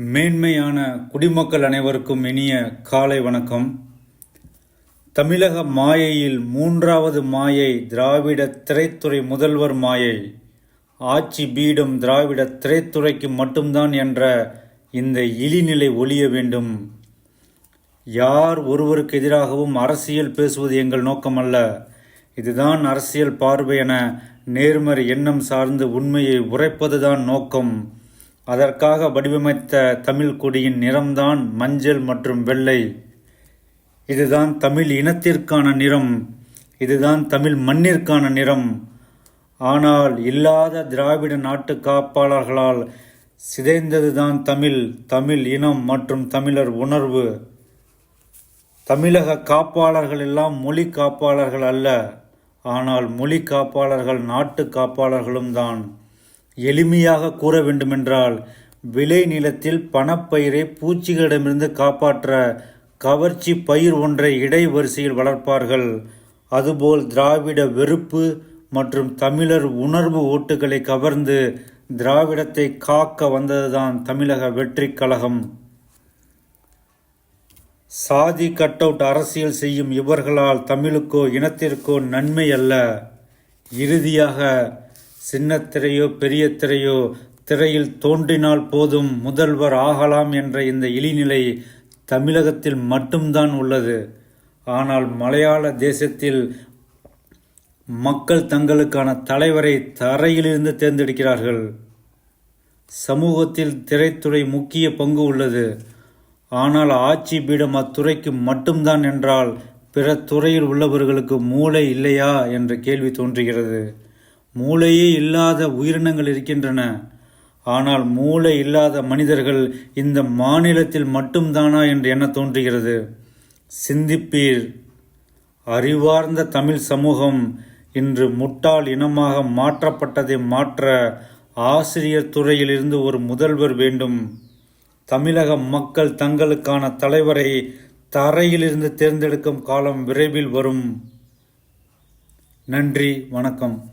மேன்மையான குடிமக்கள் அனைவருக்கும் இனிய காலை வணக்கம். தமிழக மாயையில் மூன்றாவது மாயை திராவிட திரைத்துறை முதல்வர் மாயை. ஆட்சி பீடம் திராவிட திரைத்துறைக்கு மட்டும்தான் என்ற இந்த இழிநிலை ஒழிய வேண்டும். யார் ஒருவருக்கு எதிராகவும் அரசியல் பேசுவது எங்கள் நோக்கமல்ல. இதுதான் அரசியல் பார்வை என நேர்மறை எண்ணம் சார்ந்து உண்மையை உரைப்பதுதான் நோக்கம். அதற்காக வடிவமைத்த தமிழ் கொடியின் நிறம்தான் மஞ்சள் மற்றும் வெள்ளை. இதுதான் தமிழ் இனத்திற்கான நிறம். இதுதான் தமிழ் மண்ணிற்கான நிறம். ஆனால் இல்லாத திராவிட நாட்டு காப்பாளர்களால் சிதைந்ததுதான் தமிழ் தமிழ் இனம் மற்றும் தமிழர் உணர்வு. தமிழக காப்பாளர்கள் எல்லாம் மொழி காப்பாளர்கள் அல்ல ஆனால் மொழி காப்பாளர்கள் நாட்டு காப்பாளர்களும் தான். எளிமையாக கூற வேண்டுமென்றால் விளை நிலத்தில் பணப்பயிரை பூச்சிகளிடமிருந்து காப்பாற்ற கவர்ச்சி பயிர் ஒன்றை இடைவரிசையில் வளர்ப்பார்கள். அதுபோல் திராவிட வெறுப்பு மற்றும் தமிழர் உணர்வு ஓட்டுகளை கவர்ந்து திராவிடத்தை காக்க வந்ததுதான் தமிழக வெற்றிக் கழகம். சாதி கட் அவுட் அரசியல் செய்யும் இவர்களால் தமிழுக்கோ இனத்திற்கோ நன்மை அல்ல. இறுதியாக சின்னத்திரையோ பெரிய திரையோ திரையில் தோன்றினால் போதும் முதல்வர் ஆகலாம் என்ற இந்த இழிநிலை தமிழகத்தில் மட்டும்தான் உள்ளது. ஆனால் மலையாள தேசத்தில் மக்கள் தங்களுக்கான தலைவரை தரையிலிருந்து தேர்ந்தெடுக்கிறார்கள். சமூகத்தில் திரைத்துறை முக்கிய பங்கு உள்ளது. ஆனால் ஆட்சி பீடம் அத்துறைக்கு மட்டும்தான் என்றால் பிற துறையில் உள்ளவர்களுக்கு மூளை இல்லையா? என்ற கேள்வி தோன்றுகிறது. மூளையே இல்லாத உயிரினங்கள் இருக்கின்றன. ஆனால் மூளை இல்லாத மனிதர்கள் இந்த மாநிலத்தில் மட்டும்தானா என்று எண்ண தோன்றுகிறது. சிந்திப்பீர். அறிவார்ந்த தமிழ் சமூகம் இன்று முட்டாள் இனமாக மாற்றப்பட்டதை மாற்ற ஆசிரியர் துறையிலிருந்து ஒரு முதல்வர் வேண்டும். தமிழக மக்கள் தங்களுக்கான தலைவரை தரையிலிருந்து தேர்ந்தெடுக்கும் காலம் விரைவில் வரும். நன்றி வணக்கம்.